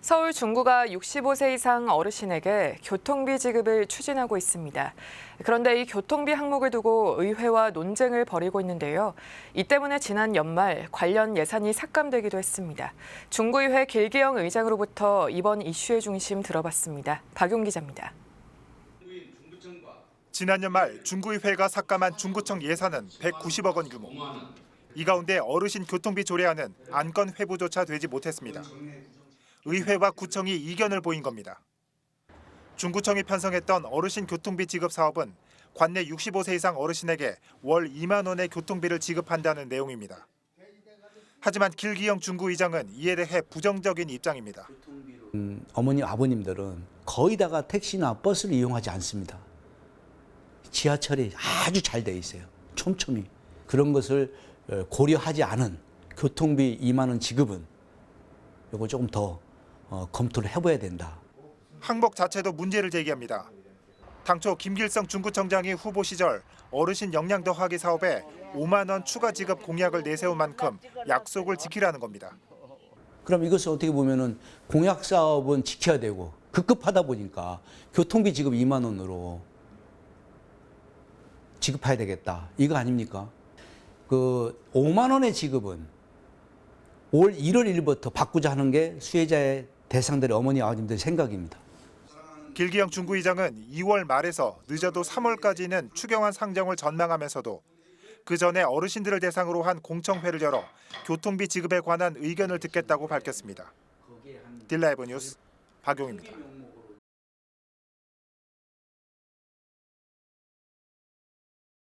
서울 중구가 65세 이상 어르신에게 교통비 지급을 추진하고 있습니다. 그런데 이 교통비 항목을 두고 의회와 논쟁을 벌이고 있는데요. 이 때문에 지난 연말 관련 예산이 삭감되기도 했습니다. 중구의회 길기영 의장으로부터 이번 이슈의 중심 들어봤습니다. 박용 기자입니다. 지난 연말 중구의회가 삭감한 중구청 예산은 190억 원 규모. 이 가운데 어르신 교통비 조례안은 안건 회부조차 되지 못했습니다. 의회와 구청이 이견을 보인 겁니다. 중구청이 편성했던 어르신 교통비 지급 사업은 관내 65세 이상 어르신에게 월 2만 원의 교통비를 지급한다는 내용입니다. 하지만 길기영 중구의장은 이에 대해 부정적인 입장입니다. 음, 어머니 아버님들은 거의 다가 택시나 버스를 이용하지 않습니다. 지하철이 아주 잘 돼 있어요. 촘촘히 그런 것을 어, 고려하지 않은 교통비 2만 원 지급은 이거 조금 더 어, 검토를 해봐야 된다. 항목 자체도 문제를 제기합니다. 당초 김길성 중구청장이 후보 시절 어르신 역량 더하기 사업에 5만 원 추가 지급 공약을 내세운 만큼 약속을 지키라는 겁니다. 그럼 이것을 어떻게 보면은 공약 사업은 지켜야 되고 급급하다 보니까 교통비 지급 2만 원으로 지급해야 되겠다. 이거 아닙니까? 그 5만 원의 지급은 올 1월 1일부터 바꾸자 하는 게 수혜자의 대상들의 어머니 아버님들 생각입니다. 길기영 중구의장은 2월 말에서 늦어도 3월까지는 추경안 상정을 전망하면서도 그 전에 어르신들을 대상으로 한 공청회를 열어 교통비 지급에 관한 의견을 듣겠다고 밝혔습니다. 딜라이브 뉴스 박용입니다.